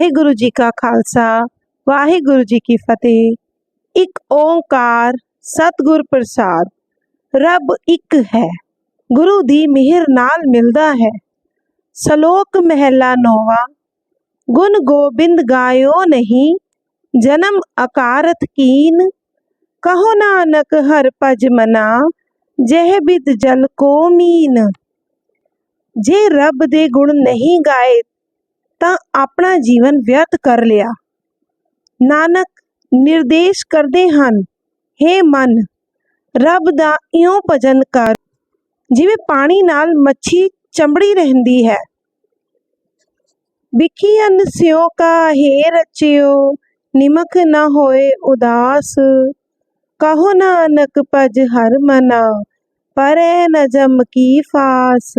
ਵਾਹਿਗੁਰੂ ਜੀ ਕਾ ਖਾਲਸਾ, ਵਾਹਿਗੁਰੂ ਜੀ ਕੀ ਫਤਿਹ। ਇੱਕ ਓੰਕਾਰ ਸਤਿਗੁਰ ਪ੍ਰਸਾਦ, ਰੱਬ ਇੱਕ ਹੈ, ਗੁਰੂ ਦੀ ਮਿਹਰ ਨਾਲ ਮਿਲਦਾ ਹੈ। ਸ਼ਲੋਕ ਮਹਿਲਾ ਨੋਵਾ, ਗੁਣ ਗੋਬਿੰਦ ਗਾਇਓ ਨਹੀਂ, ਜਨਮ ਅਕਾਰਤ ਕੀਨ। ਕਹੋ ਨਾਨਕ ਹਰ ਭਜ ਮਨਾ, ਜਹ ਬਿਦ ਜਲ ਕੋ ਮੀਨ। ਜੇ ਰੱਬ ਦੇ ਗੁਣ ਨਹੀਂ ਗਾਏ ਤਾਂ ਆਪਣਾ ਜੀਵਨ ਵਿਅਰਥ ਕਰ ਲਿਆ। ਨਾਨਕ ਨਿਰਦੇਸ਼ ਕਰਦੇ ਹਨ हे ਮਨ, ਰੱਬ ਦਾ ਇਉਂ ਭਜਨ ਕਰ, ਜਿਵੇਂ ਪਾਣੀ ਨਾਲ ਮੱਛੀ ਚੰਬੜੀ ਰਹਿੰਦੀ ਹੈ। ਬਿਖੀ ਅਨ ਸਿਓ ਕਾਹੇ ਰਚਿਓ ਨਿਮਕ ਨਾ ਹੋਏ ਉਦਾਸ। ਕਹੋ ਨਾਨਕ ਭਜ ਹਰ ਮਨਾ, ਪਰੈ ਨ ਜਮ ਕੀ ਫਾਸ।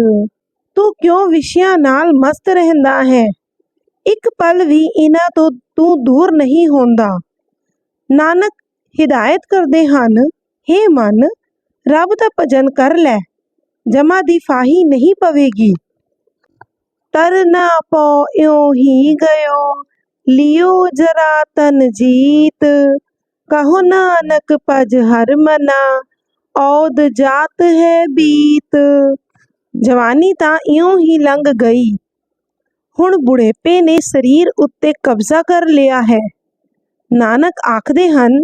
ਤੂੰ ਕਿਉਂ ਵਿਸ਼ਿਆਂ ਨਾਲ ਮਸਤ ਰਹਿੰਦਾ ਹੈ? ਇੱਕ ਪਲ ਵੀ ਇਹਨਾਂ ਤੋਂ ਤੂੰ ਦੂਰ ਨਹੀਂ ਹੁੰਦਾ। ਨਾਨਕ, ਹਿਦਾਇਤ ਕਰਦੇ ਹਨ हे ਮਨ, ਰੱਬ ਦਾ ਭਜਨ ਕਰ ਲੈ, ਜਮਾ ਦੀ ਫਾਹੀ ਨਹੀਂ ਪਵੇਗੀ। ਤਰਨਾ ਪਉ ਇਉ ਹੀ ਗਇਓ, ਲਿਓ ਜਰਾ ਤਨ ਜੀਤ। ਕਹੋ ਨਾਨਕ, ਭਜ ਹਰ ਮਨਾ, ਔਦ ਜਾਤ ਹੈ ਬੀਤ। ਜਵਾਨੀ ਤਾਂ ਇਉਂ ਹੀ ਲੰਘ ਗਈ। ਹੁਣ ਬੁਢੇਪੇ ਨੇ ਸਰੀਰ ਉੱਤੇ ਕਬਜ਼ਾ ਕਰ ਲਿਆ ਹੈ। ਨਾਨਕ ਆਖਦੇ ਹਨ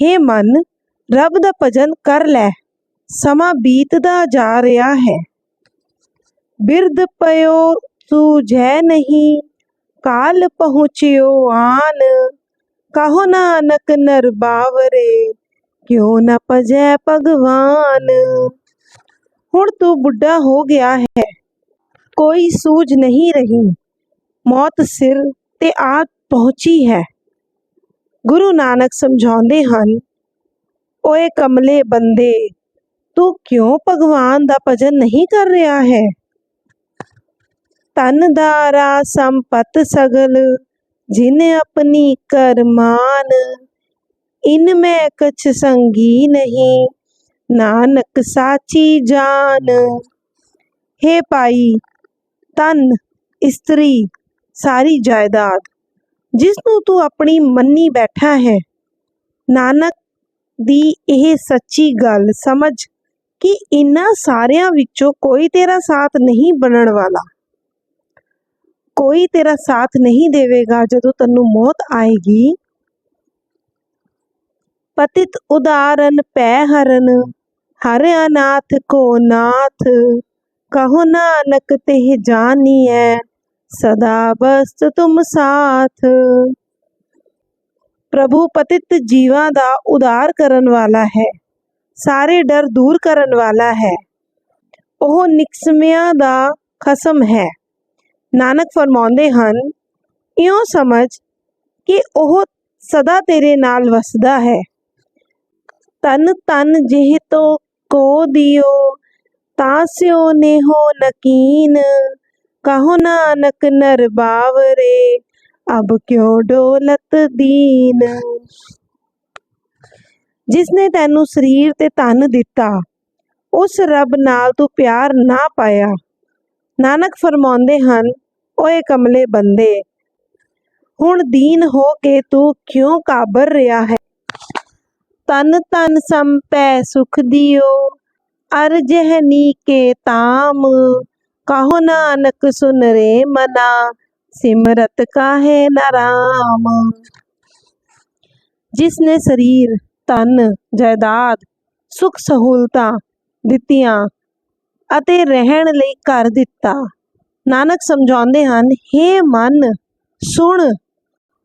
हे ਮਨ, ਰੱਬ ਦਾ ਭਜਨ ਕਰ ਲੈ, ਸਮਾਂ ਬੀਤਦਾ ਜਾ ਰਿਹਾ ਹੈ। ਬਿਰਧ ਪਇਓ ਸੂਝੈ ਨਹੀਂ, ਕਾਲ ਪਹੁੰਚਿਓ ਆਨ, ਕਹੋ ਨਾਨਕ ਨਰ ਬਾਵਰੇ, ਕਿਉ ਨ ਭਜੈ ਭਗਵਾਨ। ਹੁਣ ਤੂੰ ਬੁੱਢਾ ਹੋ ਗਿਆ ਹੈ, ਕੋਈ ਸੂਝ ਨਹੀਂ ਰਹੀ। ਮੌਤ ਸਿਰ ਤੇ ਆ ਪਹੁੰਚੀ ਹੈ। ਗੁਰੂ ਨਾਨਕ ਸਮਝਾਉਂਦੇ ਹਨ, ਓਏ ਕਮਲੇ ਬੰਦੇ, ਤੂੰ ਕਿਉਂ ਭਗਵਾਨ ਦਾ ਭਜਨ ਨਹੀਂ ਕਰ ਰਿਹਾ ਹੈ? ਤਨ ਦਾਰਾ ਸੰਪਤ ਸਗਲ, ਜਿਨ ਆਪਣੀ ਕਰਮਾਨ ਇਨ ਮੈਂ ਕਛ ਸੰਗੀ ਨਹੀਂ, ਨਾਨਕ ਸਾਚੀ ਜਾਨ। ਹੈ ਭਾਈ ਤਨ ਇਸਤਰੀ ਸਾਰੀ ਜਾਇਦਾਦ, ਜਿਸ ਨੂੰ ਤੂੰ ਆਪਣੀ ਮੰਨੀ ਬੈਠਾ ਹੈ। ਨਾਨਕ ਦੀ ਇਹ ਸੱਚੀ ਗੱਲ ਸਮਝ ਕਿ ਇਨ੍ਹਾਂ ਸਾਰਿਆਂ ਵਿੱਚੋਂ ਕੋਈ ਤੇਰਾ ਸਾਥ ਨਹੀਂ ਬਣਨ ਵਾਲਾ। ਕੋਈ ਤੇਰਾ ਸਾਥ ਨਹੀਂ ਦੇਵੇਗਾ ਜਦੋਂ ਤੈਨੂੰ ਮੌਤ ਆਏਗੀ। ਪਤਿਤ ਉਦਾਰਨ ਪੈ ਹਰਨ, ਹਰ ਅਨਾਥ ਕੋ ਨਾਥ, ਕਹੋ ਨਾਨਕ, ਤਿਹ ਜਾਨੀਐ। ਸਦਾ ਬਸਤ ਤੁਮ ਸਾਥ। ਪ੍ਰਭੂ ਪਤਿਤ ਜੀਵਾਂ ਦਾ ਉਦਾਰ ਕਰਨ ਵਾਲਾ ਹੈ। ਸਾਰੇ ਡਰ ਦੂਰ ਕਰਨ ਵਾਲਾ ਹੈ। ਉਹ ਨਿਕਸਮਿਆਂ ਦਾ ਖਸਮ ਹੈ। ਨਾਨਕ ਫਰਮਾਉਂਦੇ ਹਨ, ਇਉਂ ਸਮਝ ਕਿ ਉਹ ਸਦਾ ਤੇਰੇ ਨਾਲ ਵਸਦਾ ਹੈ। ਤਨ ਤਨ ਜਿਹ ਤੋ ਕੋ ਦਿਓ ਤਾਸਿਓ ਨੇ ਹੋ ਨਕੀਨ। ਕਹੋ ਨਾਨਕ ਨਰ ਬਾਵਰੇ, ਅਬ ਕਿਉ ਡੋਲਤ ਦੀਨ? ਜਿਸ ਨੇ ਤੈਨੂੰ ਸਰੀਰ ਤੇ ਧਨ ਦਿੱਤਾ, ਉਸ ਰੱਬ ਨਾਲ ਤੂੰ ਪਿਆਰ ਨਾ ਪਾਇਆ। ਨਾਨਕ ਫਰਮਾਉਂਦੇ ਹਨ, ਓਏ ਕਮਲੇ ਬੰਦੇ, ਹੁਣ ਦੀਨ ਹੋ ਕੇ ਤੂੰ ਕਿਉਂ ਕਾਬਰ ਰਿਹਾ ਹੈ? ਤਨ ਤਨ ਸੰਪੈ ਸੁਖ ਦਿਓ ਅਰਜਹਨੀ ਕੇ ਤਾਮ। ਕਹੋ ਨਾਨਕ ਸੁਨ ਰੇ ਮਨਾ, ਸਿਮਰਤ ਕਾਹੇ ਨਰਾਮ ਜਿਸ ਨੇ ਸਰੀਰ ਤਨ ਜਾਇਦਾਦ, ਸੁਖ ਸਹੂਲਤਾਂ ਦਿੱਤੀਆਂ ਅਤੇ ਰਹਿਣ ਲਈ ਘਰ ਦਿੱਤਾ, ਨਾਨਕ ਸਮਝਾਉਂਦੇ ਹਨ हे ਮਨ, ਸੁਣ,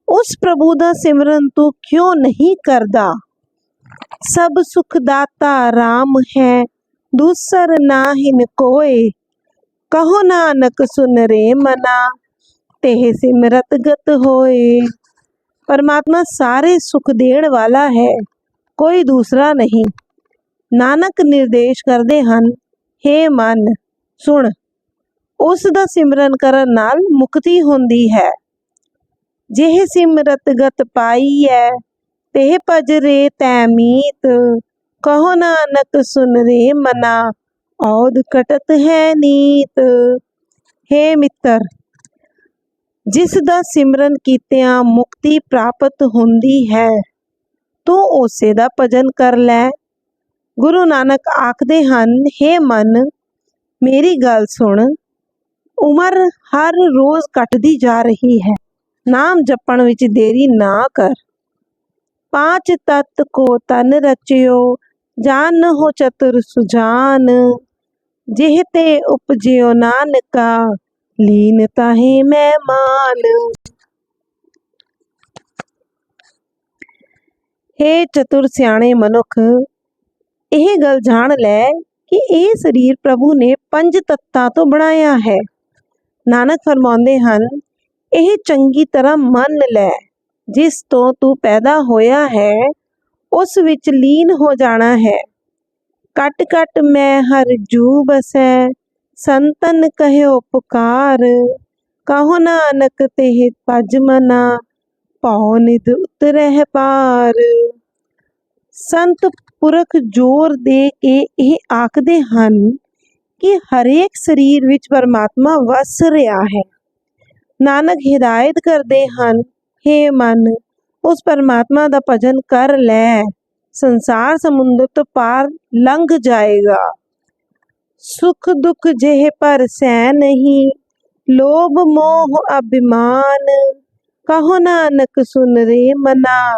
ਉਸ ਪ੍ਰਭੂ ਦਾ ਸਿਮਰਨ ਤੂੰ ਕਿਉਂ ਨਹੀਂ ਕਰਦਾ? ਸਭ ਸੁਖ ਦਾਤਾ RAM ਹੈ, ਦੂਸਰ ਨਾਹਿਨ ਕੋਏ ਕਹੋ ਨਾਨਕ, ਸੁਨ ਰੇ ਮਨਾ, ਤੇਹ ਸਿਮਰਤ ਗਤ ਹੋਏ। ਪਰਮਾਤਮਾ ਸਾਰੇ ਸੁਖ ਦੇਣ ਵਾਲਾ ਹੈ, ਕੋਈ ਦੂਸਰਾ ਨਹੀਂ। ਨਾਨਕ ਨਿਰਦੇਸ਼ ਕਰਦੇ ਹਨ हे ਮਨ, ਸੁਣ। ਉਸ ਦਾ ਸਿਮਰਨ ਕਰਨ ਨਾਲ ਮੁਕਤੀ ਹੁੰਦੀ ਹੈ। ਜਿਹ ਸਿਮਰਤ ਗਤ ਪਾਈ ਹੈ ਤੇ ਭਜਰੇ ਤੈ ਮੀਤ। ਕਹੋ ਨਾਨਕ, ਸੁਨ ਰੇ ਮਨਾ ਔਦ ਕਟਤ ਹੈ ਨੀਤ हे ਮਿੱਤਰ, ਜਿਸ ਦਾ ਸਿਮਰਨ ਕੀਤਿਆਂ ਮੁਕਤੀ ਪ੍ਰਾਪਤ ਹੁੰਦੀ ਹੈ, ਤੂੰ ਉਸੇ ਦਾ ਭਜਨ ਕਰ ਲੈ। ਗੁਰੂ ਨਾਨਕ ਆਖਦੇ ਹਨ हे ਮਨ, ਮੇਰੀ ਗੱਲ ਸੁਣ, ਉਮਰ ਹਰ ਰੋਜ਼ ਘਟਦੀ ਜਾ ਰਹੀ ਹੈ, ਨਾਮ ਜਪਣ ਵਿੱਚ ਦੇਰੀ ਨਾ ਕਰ। ਪਾਂਚ ਤਤ ਕੋ ਤਨ ਰਚਿਓ, ਜਾਨ ਹੋ ਚਤੁਰ ਸੁਜਾਨ। ਜਿਹ ਤੇ ਉਪਜਿਓ ਨਾਨਕਾ, ਲੀਨ ਤਾਹੇ ਮਹਿਮਾਨ। ਹੇ ਚਤੁਰ ਸਿਆਣੇ ਮਨੁੱਖ, ਇਹ ਗੱਲ ਜਾਣ ਲੈ ਕਿ ਇਹ ਸਰੀਰ ਪ੍ਰਭੂ ਨੇ ਪੰਜ ਤੱਤਾਂ ਤੋਂ ਬਣਾਇਆ ਹੈ। ਨਾਨਕ ਫਰਮਾਉਂਦੇ ਹਨ, ਇਹ ਚੰਗੀ ਤਰ੍ਹਾਂ ਮੰਨ ਲੈ, ਜਿਸ ਤੋਂ ਤੂੰ ਪੈਦਾ ਹੋਇਆ ਹੈ, ਉਸ ਵਿੱਚ ਲੀਨ ਹੋ ਜਾਣਾ ਹੈ। ਕਟ ਕਟ ਮੈਂ ਹਰ ਜੂ ਬਸੈ ਸੰਤਨ ਕਹਿਓ ਪੁਕਾਰ। ਕਹੋ ਨਾਨਕ ਤੇ ਭਜ ਮਨਾ। ਪਉ ਨਿਧ ਉਤਰਹਿ ਪਾਰ। ਸੰਤ ਪੁਰਖ ਜ਼ੋਰ ਦੇ ਕੇ ਇਹ ਆਖਦੇ ਹਨ ਕਿ ਹਰੇਕ ਸਰੀਰ ਵਿੱਚ ਪਰਮਾਤਮਾ ਵਸ ਰਿਹਾ ਹੈ। ਨਾਨਕ ਹਿਦਾਇਤ ਕਰਦੇ ਹਨ हे ਮਨ, ਉਸ ਪਰਮਾਤਮਾ ਦਾ ਭਜਨ ਕਰ ਲੈ। ਸੰਸਾਰ ਸਮੁੰਦਰ ਤੋਂ ਪਾਰ ਲੰਘ ਜਾਏਗਾ। ਸੁਖ ਦੁਖ ਜਿਹੇ ਪਰ ਸੈ ਨਹੀਂ, ਲੋਭ ਮੋਹ ਅਭਿਮਾਨ। ਕਹੋ ਨਾਨਕ ਸੁਨ ਰੇ ਮਨਾ,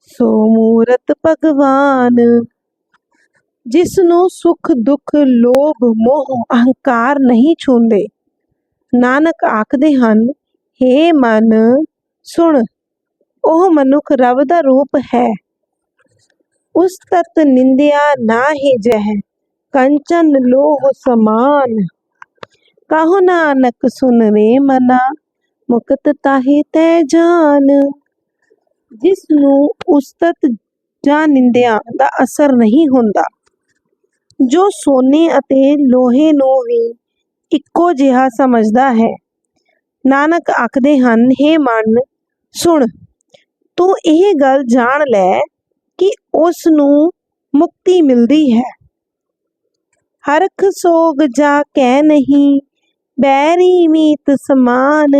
ਸੋ ਮੂਰਤ ਭਗਵਾਨ। ਜਿਸ ਨੂੰ ਸੁਖ ਦੁਖ ਲੋਭ ਮੋਹ ਅਹੰਕਾਰ ਨਹੀਂ ਛੂੰਦੇ। ਨਾਨਕ ਆਖਦੇ ਹਨ हे ਮਨ, ਸੁਣ, ਉਹ ਮਨੁੱਖ ਰੱਬ ਦਾ ਰੂਪ ਹੈ। ਉਸ ਤਤ ਨਿੰਦਿਆ ਨਾ ਹੀ ਜਹ, ਕੰਚਨ ਲੋਹ ਸਮਾਨ। ਕਹੋ ਨਾਨਕ ਸੁਨ ਰੇ ਮਨਾ, ਮੁਕਤ ਤਾਹੇ ਤੈ ਜਾਨ। ਜਿਸ ਨੂੰ ਉਸਤਤ ਜਾਂ ਨਿੰਦਿਆ ਦਾ ਅਸਰ ਨਹੀਂ ਹੁੰਦਾ, ਜੋ ਸੋਨੇ ਅਤੇ ਲੋਹੇ ਨੂੰ ਵੀ ਇੱਕੋ ਜਿਹਾ ਸਮਝਦਾ ਹੈ। ਨਾਨਕ ਆਖਦੇ ਹਨ हे ਮਨ, ਸੁਣ, ਤੂੰ ਇਹ ਗੱਲ ਜਾਣ ਲੈ ਕਿ ਉਸ ਨੂੰ ਮੁਕਤੀ ਮਿਲਦੀ ਹੈ। ਹਰਖ ਸੋਗ ਜਾ ਕਹਿ ਨਹੀਂ, ਬੈਰੀ ਮੀਤ ਸਮਾਨ,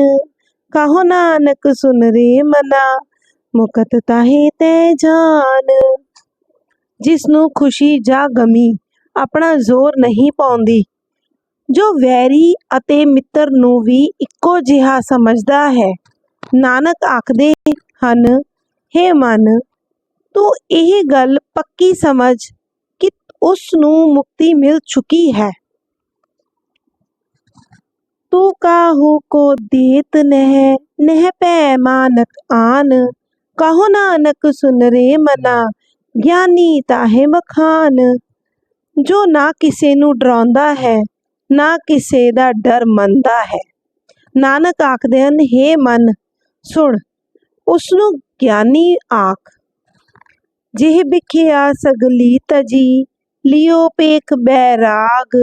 ਕਹੋ ਨਾਨਕ ਸੁਨ ਰੇ ਮਨਾ, ਮੁਕਤ ਤਾਹੇ ਤੈ ਜਾਨ। ਜਿਸ ਨੂੰ ਖੁਸ਼ੀ ਜਾਂ ਗਮੀ ਆਪਣਾ ਜ਼ੋਰ ਨਹੀਂ ਪਾਉਂਦੀ, ਜੋ ਵੈਰੀ ਅਤੇ ਮਿੱਤਰ ਨੂੰ ਵੀ ਇੱਕੋ ਜਿਹਾ ਸਮਝਦਾ ਹੈ। ਨਾਨਕ ਆਖਦੇ ਹਨ हे ਮਨ ਤੂੰ ਇਹ ਗੱਲ ਪੱਕੀ ਸਮਝ ਕਿ ਉਸ ਨੂੰ ਮੁਕਤੀ ਮਿਲ ਚੁੱਕੀ ਹੈ। ਤੂੰ ਕਾਹੂ ਕੋ ਦੇਤ ਨਹਿ ਨਹਿ ਪੈ ਮਾਨਕ ਆਨ। ਕਹੋ ਨਾਨਕ ਸੁਨ ਰੇ ਮਨਾ, ਗਿਆਨੀ ਤਾਹੇ ਮਖਾਨ। ਜੋ ਨਾ ਕਿਸੇ ਨੂੰ ਡਰਾਉਂਦਾ ਹੈ, ਨਾ ਕਿਸੇ ਦਾ ਡਰ ਮੰਨਦਾ ਹੈ। ਨਾਨਕ ਆਖਦੇ ਹਨ हे ਮਨ, ਸੁਣ ਉਸ ਨੂੰ ਗਿਆਨੀ ਆਖ। ਜਿਹ ਬਿਖਿਆ ਸਗਲੀ ਤਜੀ ਲਿਓ ਪੇਖ ਬੈਰਾਗ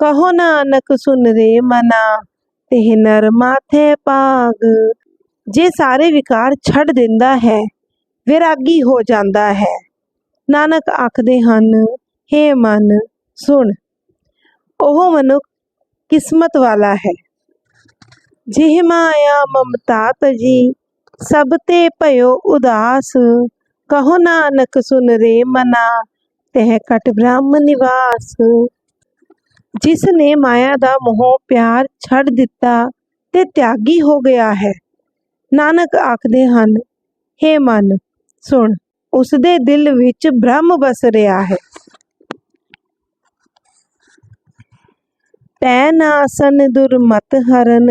ਕਹੋ ਨਾਨਕ ਸੁਨ ਰੇ ਮਨਾ ਤੇ ਨਰ ਮਾਥੇ ਪਾਗ ਜੇ ਸਾਰੇ ਵਿਕਾਰ ਛੱਡ ਦਿੰਦਾ ਹੈ, ਵਿਰਾਗੀ ਹੋ ਜਾਂਦਾ ਹੈ। ਨਾਨਕ ਆਖਦੇ ਹਨ हे ਮਨ, ਸੁਣ। ਉਹ ਮਨੁੱਖ ਕਿਸਮਤ ਵਾਲਾ ਹੈ। ਜਿਹ ਮਾਇਆ ਮਮਤਾ ਤਜੀ, ਸਭ ਤੇ ਭਇਓ ਉਦਾਸ। ਕਹੋ ਨਾਨਕ ਸੁਨ ਰੇ ਮਨਾ, ਤਹਿ ਕਟ ਬ੍ਰਹਮ ਨਿਵਾਸ। ਜਿਸ ਨੇ ਮਾਇਆ ਦਾ ਮੋਹ ਪਿਆਰ ਛੱਡ ਦਿੱਤਾ ਤੇ ਤਿਆਗੀ ਹੋ ਗਿਆ ਹੈ। ਨਾਨਕ ਆਖਦੇ ਹਨ हे ਮਨ, ਸੁਣ ਉਸ ਦੇ ਦਿਲ ਵਿੱਚ ਬ੍ਰਹਮ ਵਸ ਰਿਹਾ ਹੈ। ਤੈ ਨਾਸਨ ਦੁਰਮਤ ਹਰਨ,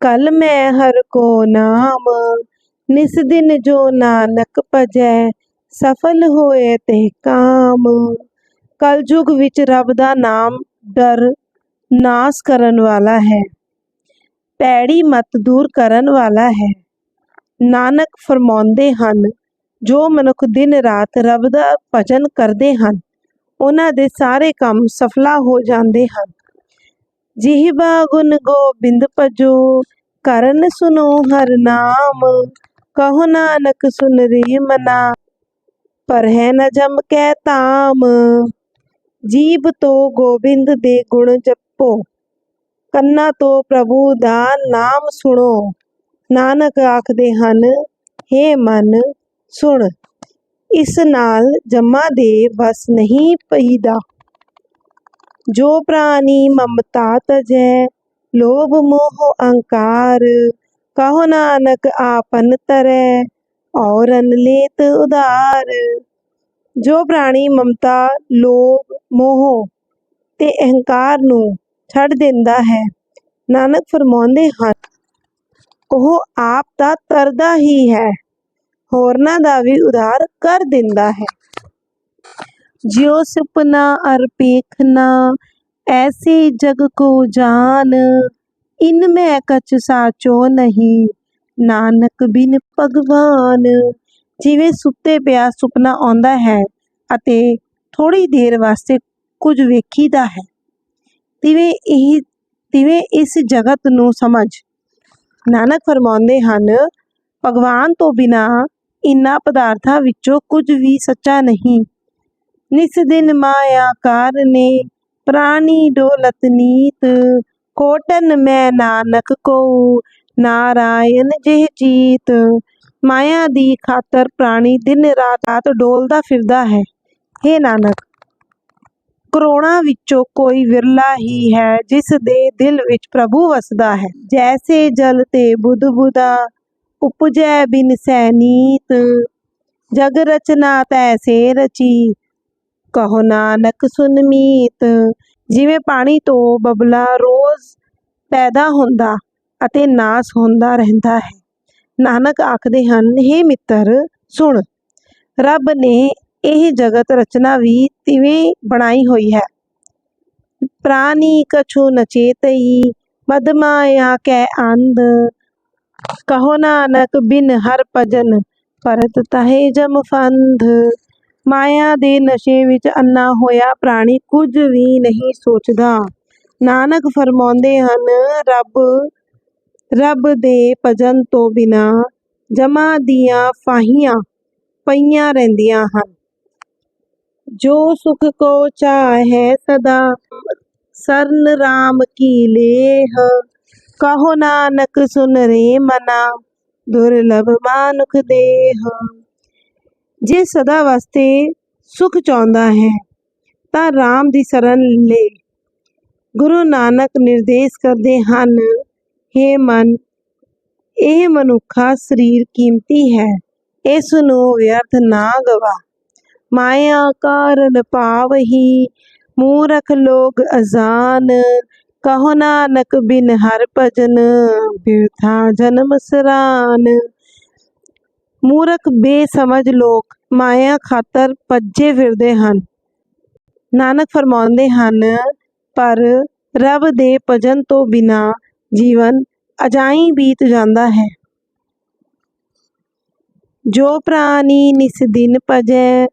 ਕਲ ਮੈਂ ਹਰ ਕੋ ਨਾਮ। ਨਿਸ ਦਿਨ ਜੋ ਨਾਨਕ ਭਜੈ, ਸਫਲ ਹੋਏ ਤੇ ਕਾਮ। ਕਲਯੁਗ ਵਿੱਚ ਰੱਬ ਦਾ ਨਾਮ ਡਰ ਨਾਸ ਕਰਨ ਵਾਲਾ ਹੈ, ਪੈੜੀ ਮਤ ਦੂਰ ਕਰਨ ਵਾਲਾ ਹੈ। ਨਾਨਕ ਫਰਮਾਉਂਦੇ ਹਨ, ਜੋ ਮਨੁੱਖ ਦਿਨ ਰਾਤ ਰੱਬ ਦਾ ਭਜਨ ਕਰਦੇ ਹਨ, ਉਹਨਾਂ ਦੇ ਸਾਰੇ ਕੰਮ ਸਫਲਾ ਹੋ ਜਾਂਦੇ ਹਨ। ਜਿਹਬਾ ਗੁਣ ਗੋਬਿੰਦ ਭਜੋ, ਕਰਨ ਸੁਨੋ ਹਰ ਨਾਮ। ਕਹੋ ਨਾਨਕ ਸੁਨ ਰੀ ਮਨਾ, ਪਰ ਹੈ ਨ ਜਮ ਕੈ ਤਾਮ ਜੀਬ ਤੋਂ ਗੋਬਿੰਦ ਦੇ ਗੁਣ ਜਪੋ, ਕੰਨਾਂ ਤੋਂ ਪ੍ਰਭੂ ਦਾ ਨਾਮ ਸੁਣੋ। ਨਾਨਕ ਆਖਦੇ ਹਨ, ਹੇ ਮਨ, ਸੁਣ, ਇਸ ਨਾਲ ਜਮਾ ਦੇ ਵਸ ਨਹੀਂ ਪਈਦਾ। ਜੋ ਪ੍ਰਾਨੀ ਮਮਤਾ ਤਜੈ, ਲੋਭ ਮੋਹ ਅਹੰਕਾਰ ਕਹੋ ਨਾਨਕ ਆਪਨ ਤਰੈ ਔਰਨ ਲੇਤ ਉਧਾਰ। ਜੋ ਪ੍ਰਾਣੀ ਮਮਤਾ, ਲੋਭ, ਮੋਹ ਤੇ ਅਹੰਕਾਰ ਨੂੰ ਛੱਡ ਦਿੰਦਾ ਹੈ, ਨਾਨਕ ਫਰਮਾਉਂਦੇ ਹਨ, ਉਹ ਆਪ ਦਾ ਤਰਦਾ ਹੀ ਹੈ, ਹੋਰਨਾਂ ਦਾ ਵੀ ਉਧਾਰ ਕਰ ਦਿੰਦਾ ਹੈ। ਜਿਉ ਸੁਪਨਾ ਅਰ ਪੇਖਨਾ ਐਸੇ ਜਗ ਕੋ ਜਾਨ ਇਨ ਮੈਂ ਕਛ ਸਾਚੋ ਨਹੀਂ। ਨਾਨਕ ਬਿਨ ਭਗਵਾਨ, ਜਿਵੇਂ ਸੁੱਤੇ ਪਿਆ ਸੁਪਨਾ ਆਉਂਦਾ ਹੈ ਅਤੇ ਥੋੜੀ ਦੇਰ ਵਾਸਤੇ ਕੁਝ ਵੇਖੀਦਾ ਹੈ। ਤਿਵੇਂ ਇਹ, ਤਿਵੇਂ ਇਸ ਜਗਤ ਨੂੰ ਸਮਝ। ਨਾਨਕ ਫਰਮਾਉਂਦੇ ਹਨ, ਭਗਵਾਨ ਤੋਂ ਬਿਨਾ ਇਨ੍ਹਾਂ ਪਦਾਰਥਾਂ ਵਿੱਚੋਂ ਕੁਝ ਵੀ ਸੱਚਾ ਨਹੀਂ। ਨਿਸ ਦਿਨ ਮਾਇਆ ਕਾਰਨੇ ਪ੍ਰਾਨੀ ਡੋਲਤ ਨੀਤ ਕੋਟਨ ਮੈਂ ਨਾਨਕ ਕੋ ਨਾਰਾਇਣ ਜਿਹ ਜੀਤ। ਮਾਇਆ ਦੀ ਖਾਤਰ ਪ੍ਰਾਣੀ ਦਿਨ ਰਾਤ ਡੋਲਦਾ ਫਿਰਦਾ ਹੈ। हे ਨਾਨਕ, ਕਰੋੜਾਂ ਵਿੱਚੋਂ ਕੋਈ ਵਿਰਲਾ ਹੀ ਹੈ ਜਿਸ ਦੇ ਦਿਲ ਵਿੱਚ ਪ੍ਰਭੂ ਵਸਦਾ ਹੈ। ਜੈਸੇ ਜਲ ਤੇ ਬੁੱਧ ਬੁਦਾ, ਉਪਜੈ ਬਿਨ ਸੈਨੀਤ ਜਗ ਰਚਨਾ ਤੈਸੇ ਰਚੀ ਕਹੋ ਨਾਨਕ ਸੁਨਮੀਤ ਜਿਵੇਂ ਪਾਣੀ ਤੋਂ ਬਬਲਾ ਰੋਜ਼ ਪੈਦਾ ਹੁੰਦਾ ਅਤੇ ਨਾਸ ਹੁੰਦਾ ਰਹਿੰਦਾ ਹੈ। ਨਾਨਕ ਆਖਦੇ ਹਨ हे ਮਿੱਤਰ, ਸੁਣ। ਰੱਬ ਨੇ ਇਹ ਜਗਤ ਰਚਨਾ ਵੀ ਤਿਵੇਂ ਬਣਾਈ ਹੋਈ ਹੈ। ਪ੍ਰਾਣੀ ਕਛੂ ਨ ਚੇਤਈ ਮਦ ਮਾਇਆ ਕੈ ਅੰਧ। ਕਹੋ ਨਾਨਕ, ਬਿਨ ਹਰ ਭਜਨ ਪਰਤ ਤਹੇ ਜਮ ਫੰਧ। ਮਾਇਆ ਦੇ ਨਸ਼ੇ ਵਿੱਚ ਅੰਨਾ ਹੋਇਆ ਪ੍ਰਾਣੀ ਕੁਝ ਵੀ ਨਹੀਂ ਸੋਚਦਾ। ਨਾਨਕ ਫਰਮਾਉਂਦੇ ਹਨ, ਰੱਬ ਰੱਬ ਦੇ ਭਜਨ ਤੋਂ ਬਿਨਾ ਜਮਾ ਦੀਆਂ ਫਾਹੀਆਂ ਪਈਆਂ ਰਹਿੰਦੀਆਂ ਹਨ। ਜੋ ਸੁਖ ਕੋ ਚਾਹ ਹੈ ਸਦਾ, ਸਰਨ ਰਾਮ ਕੀ ਲੇਹ? ਕਹੋ ਨਾਨਕ ਸੁਨ ਰੇ ਮਨਾ, ਦੁਰਲਭ ਮਾਨੁਖ ਦੇਹ? ਜੇ ਸਦਾ ਵਾਸਤੇ ਸੁਖ ਚਾਹੁੰਦਾ ਹੈ, ਤਾਂ ਰਾਮ ਦੀ ਸ਼ਰਨ ਲੈ। ਗੁਰੂ ਨਾਨਕ ਨਿਰਦੇਸ਼ ਕਰਦੇ ਹਨ हे ਮਨ, ਇਹ ਮਨੁੱਖਾ ਸਰੀਰ ਕੀਮਤੀ ਹੈ, ਇਸ ਨੂੰ ਵਿਅਰਥ ਨਾ ਗਵਾ। ਮਾਇਆ ਕਾਰਨ ਪਾਵਹੀ ਮੂਰਖ ਲੋਗ ਅਜ਼ਾਨ। ਕਹੋ ਨਾਨਕ ਬਿਨ ਹਰ ਭਜਨ, ਬਿਰਥਾ ਜਨਮ ਸਰਾਨ। ਮੂਰਖ, ਬੇਸਮਝ ਲੋਕ ਮਾਇਆ ਖਾਤਰ ਭੱਜੇ ਫਿਰਦੇ ਹਨ। ਨਾਨਕ ਫਰਮਾਉਂਦੇ ਹਨ, ਪਰ ਰੱਬ ਦੇ ਭਜਨ ਤੋਂ ਬਿਨਾ ਜੀਵਨ ਅਜਾਈ ਬੀਤ ਜਾਂਦਾ ਹੈ। ਜੋ ਪ੍ਰਾਨੀ ਨਿਸ ਦਿਨ ਭਜੈ,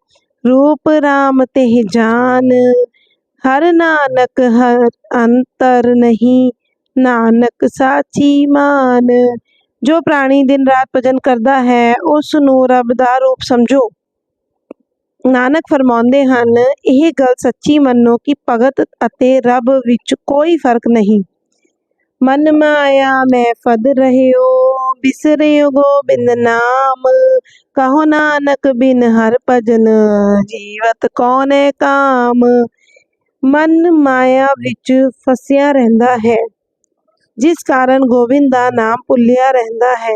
ਰੂਪ ਰਾਮ ਤੇ ਜਾਨ। ਹਰ ਨਾਨਕ, ਹਰ ਅੰਤਰ ਨਹੀਂ, ਨਾਨਕ ਸਾਚੀ ਮਾਨ। ਜੋ ਪ੍ਰਾਣੀ ਦਿਨ ਰਾਤ ਭਜਨ ਕਰਦਾ ਹੈ ਉਸ ਨੂੰ ਰੱਬ ਦਾ ਰੂਪ ਸਮਝੋ। ਨਾਨਕ ਫਰਮਾਉਂਦੇ ਹਨ, ਇਹ ਗੱਲ ਸੱਚੀ ਮੰਨੋ ਕਿ ਭਗਤ ਅਤੇ ਰੱਬ ਵਿੱਚ ਕੋਈ ਫ਼ਰਕ ਨਹੀਂ। ਮਨ ਮਾਇਆ, ਮੈਂ ਫਦ ਰਹਿਓ, ਬਿਸਰਿਓ ਗੋਬਿੰਦ ਨਾਮ। ਕਹੋ ਨਾਨਕ, ਬਿਨ ਹਰ ਭਜਨ ਜੀਵਤ ਕੌਣੇ ਕਾਮ? ਮਨ ਮਾਇਆ ਵਿੱਚ ਫਸਿਆ ਰਹਿੰਦਾ ਹੈ। ਜਿਸ ਕਾਰਨ ਗੋਬਿੰਦ ਦਾ ਨਾਮ ਭੁੱਲਿਆ ਰਹਿੰਦਾ ਹੈ।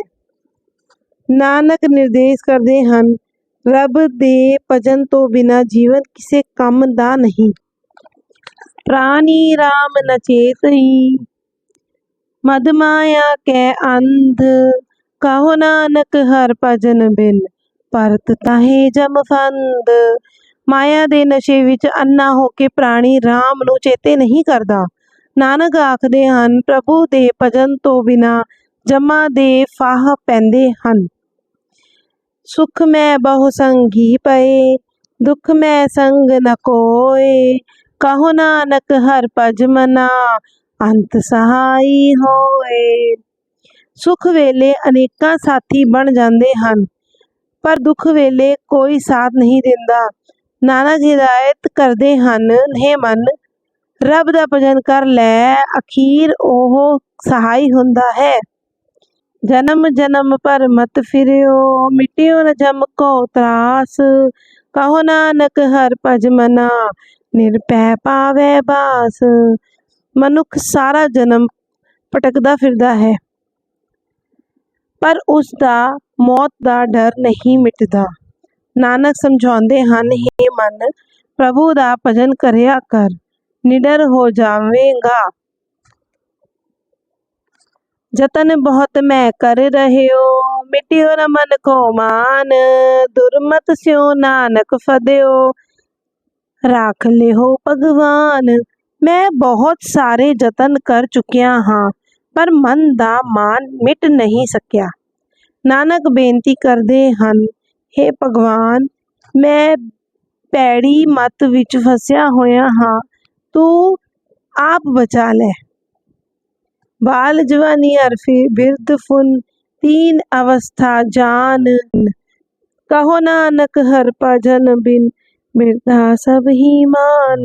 ਨਾਨਕ ਨਿਰਦੇਸ਼ ਕਰਦੇ ਹਨ, ਰੱਬ ਦੇ ਭਜਨ ਤੋਂ ਬਿਨਾ ਜੀਵਨ ਕਿਸੇ ਕੰਮ ਦਾ ਨਹੀਂ। ਪ੍ਰਾਨੀ RAM ਨਚੇਤ ਚੇਤਈ, ਮਦ ਮਾਇਆ ਕੈ ਅੰਧ। ਕਹੋ ਨਾਨਕ ਹਰ ਭਜਨ ਬਿਨ ਭਰਤ ਤਾਹੇ ਜਮ ਫੰਦ। ਮਾਇਆ ਦੇ ਨਸ਼ੇ ਵਿੱਚ ਅੰਨਾ ਹੋ ਕੇ ਪ੍ਰਾਣੀ RAM ਨੂੰ ਚੇਤੇ ਨਹੀਂ ਕਰਦਾ। ਨਾਨਕ ਆਖਦੇ ਹਨ, ਪ੍ਰਭੂ ਦੇ ਭਜਨ ਤੋਂ ਬਿਨਾ ਜਮਾ ਦੇ ਫਾਹ ਪੈਂਦੇ ਹਨ। ਸੁਖ ਮੈਂ ਬਹੁ ਸੰਗੀ ਪਏ, ਦੁਖ ਮੈਂ ਸੰਗ ਨ ਕੋਏ। ਕਹੋ ਨਾਨਕ ਹਰ ਭਜ ਮਨਾ, ਅੰਤ ਸਹਾਈ ਹੋਏ। ਸੁਖ ਵੇਲੇ ਅਨੇਕਾਂ ਸਾਥੀ ਬਣ ਜਾਂਦੇ ਹਨ, ਪਰ ਦੁੱਖ ਵੇਲੇ ਕੋਈ ਸਾਥ ਨਹੀਂ ਦਿੰਦਾ। ਨਾਨਕ ਹਿਦਾਇਤ ਕਰਦੇ ਹਨ, ਹੈ ਮਨ ਰੱਬ ਦਾ ਭਜਨ ਕਰ ਲੈ, ਅਖੀਰ ਉਹ ਸਹਾਈ ਹੁੰਦਾ ਹੈ। ਜਨਮ ਜਨਮ ਪਰ ਮਤ ਫਿਰਿਓ, ਮਿਟਿਓ ਨ ਜਮ ਕੋ ਤਰਾਸ। ਕਹੋ ਨਾਨਕ ਹਰ ਭਜ ਮਨਾ ਨਿਰਪੈ ਪਾਵੈ ਬਾਸ। ਮਨੁੱਖ ਸਾਰਾ ਜਨਮ ਭਟਕਦਾ ਫਿਰਦਾ ਹੈ। ਪਰ ਉਸ ਦਾ, ਮੌਤ ਦਾ ਡਰ ਨਹੀਂ ਮਿਟਦਾ। ਨਾਨਕ ਸਮਝਾਉਂਦੇ ਹਨ हे ਮਨ, ਪ੍ਰਭੂ ਦਾ ਭਜਨ ਕਰਿਆ ਕਰ। ਨਿਡਰ ਹੋ ਜਾਵੇਂਗਾ। ਜਤਨ ਬਹੁਤ ਮੈਂ ਕਰ ਰਹਿਓ, ਮਿਟਿਓ ਨ ਕੋ ਮਾਨ, ਦੁਰਮਤ ਸਿਓ ਨਾਨਕ ਫਦਿਓ। ਰਾਖ ਲਿਓ ਭਗਵਾਨ, ਮੈਂ ਬਹੁਤ ਸਾਰੇ ਯਤਨ ਕਰ ਚੁੱਕਿਆ ਹਾਂ, ਪਰ ਮਨ ਦਾ ਮਾਨ ਮਿਟ ਨਹੀਂ ਸਕਿਆ। ਨਾਨਕ ਬੇਨਤੀ ਕਰਦੇ ਹਨ हे ਭਗਵਾਨ, ਮੈਂ ਪੈੜੀ ਮਤ ਵਿੱਚ ਫਸਿਆ ਹੋਇਆ ਹਾਂ ਤੂੰ ਆਪ ਬਚਾ ਲੈ बाल जवानी अरफे बिरद फुन तीन अवस्था जान कहो नानक हर भजन बिन ਬਿਰਧਾ ਸਭ ਹੀ ਮਾਨ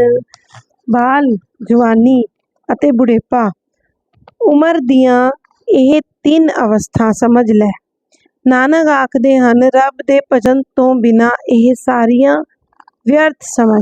ਬਾਲ ਜਵਾਨੀ ਅਤੇ ਬੁਢੇਪਾ ਉਮਰ ਦੀਆਂ ਇਹ ਤਿੰਨ ਅਵਸਥਾ ਸਮਝ ਲੈ ਨਾਨਕ ਆਖਦੇ ਹਨ ਰੱਬ ਦੇ ਭਜਨ ਤੋਂ ਬਿਨਾ ਇਹ ਸਾਰੀਆਂ ਵਿਅਰਥ ਸਮਝ